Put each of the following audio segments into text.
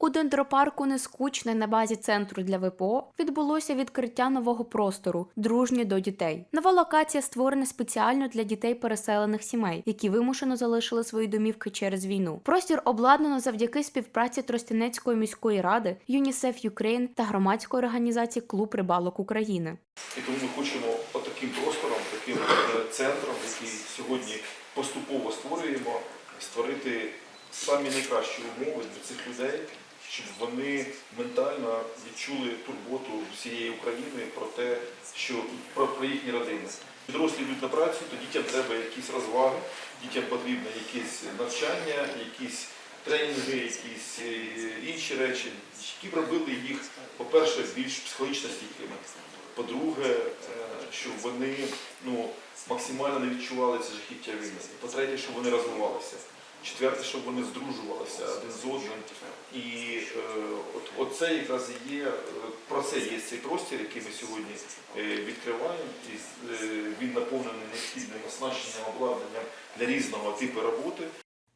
У дендропарку Нескучне на базі центру для ВПО відбулося відкриття нового простору дружні до дітей. Нова локація створена спеціально для дітей переселених сімей, які вимушено залишили свої домівки через війну. Простір обладнано завдяки співпраці Тростянецької міської ради, ЮНІСЕФ Юкрейн та громадської організації Клуб рибалок України. І тому ми хочемо отаким простором, таким е, центром, який сьогодні поступово створюємо, створити самі найкращі умови для цих людей, щоб вони ментально відчули турботу всієї України про те, що про, про їхні родини. Дорослі йдуть на працю, то дітям треба якісь розваги, дітям потрібно якесь навчання, якісь тренінги, якісь е, інші речі, які б робили їх, по-перше, більш психологічно стійкими. По-друге, е, щоб вони ну, максимально не відчували це жахіття війни. По-третє, щоб вони розвивалися. Четверте, щоб вони здружувалися один з одним. І е, от, оце якраз і є, е, про це є цей простір, який ми сьогодні е, відкриваємо. І, е, він наповнений необхідним оснащенням, обладнанням для різного типу роботи.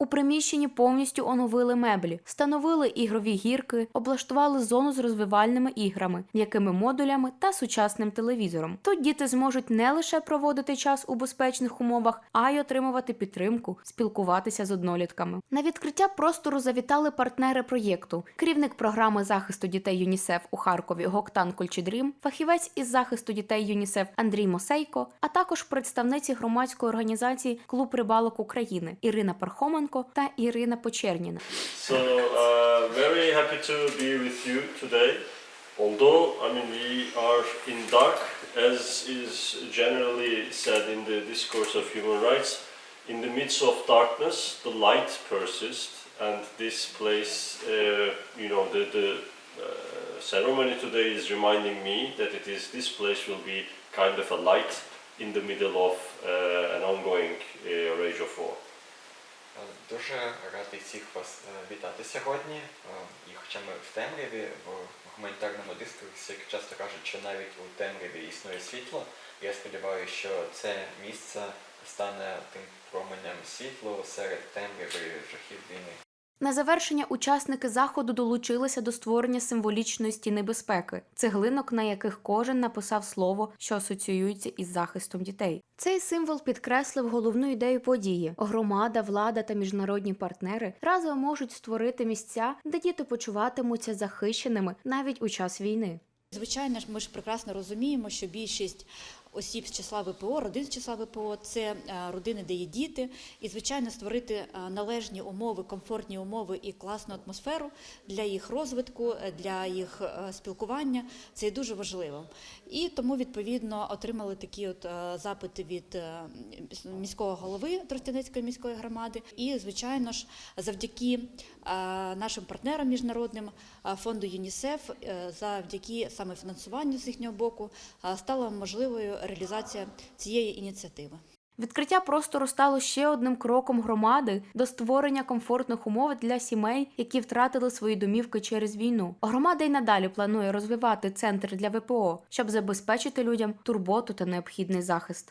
У приміщенні повністю оновили меблі, встановили ігрові гірки, облаштували зону з розвивальними іграми, м'якими модулями та сучасним телевізором. Тут діти зможуть не лише проводити час у безпечних умовах, а й отримувати підтримку, спілкуватися з однолітками. На відкриття простору завітали партнери проєкту: керівник програми захисту дітей ЮНІСЕФ у Харкові Гоктан Кольчедрім, фахівець із захисту дітей ЮНІСЕФ Андрій Мосейко, а також представниці громадської організації Клуб рибалок України Ірина Пархоменко та Ірина Почерніна. So uh, very happy to be with you today. Although I mean we are in dark, as is generally said in the discourse of human rights, in the midst of darkness, the light persists, and this place, uh, you know, the the uh, ceremony today is reminding me that it is this place will be kind of a light in the middle of uh, an ongoing Дуже радий всіх вас е, вітати сьогодні. Е, І хоча ми в темряві, в гуманітарному дискурсі, як часто кажуть, що навіть у темряві існує світло, я сподіваюся, що це місце стане тим променем світлу серед темряви жахів війни. На завершення учасники заходу долучилися до створення символічної стіни безпеки, цеглинок, на яких кожен написав слово, що асоціюється із захистом дітей. Цей символ підкреслив головну ідею події: громада, влада та міжнародні партнери разом можуть створити місця, де діти почуватимуться захищеними навіть у час війни. Звичайно ж, ми ж прекрасно розуміємо, що більшість осіб з числа ВПО, родин з числа ВПО це е, родини, де є діти, і звичайно створити е, належні умови, комфортні умови і класну атмосферу для їх розвитку, е, для їх спілкування це є дуже важливо. І тому відповідно отримали такі от запити від міського голови Тростянецької міської громади. І звичайно ж, завдяки нашим партнерам міжнародним фонду ЮНІСЕФ, завдяки саме фінансуванню з їхнього боку, стала можливою реалізація цієї ініціативи. Відкриття простору стало ще одним кроком громади до створення комфортних умов для сімей, які втратили свої домівки через війну. Громада й надалі планує розвивати центр для ВПО, щоб забезпечити людям турботу та необхідний захист.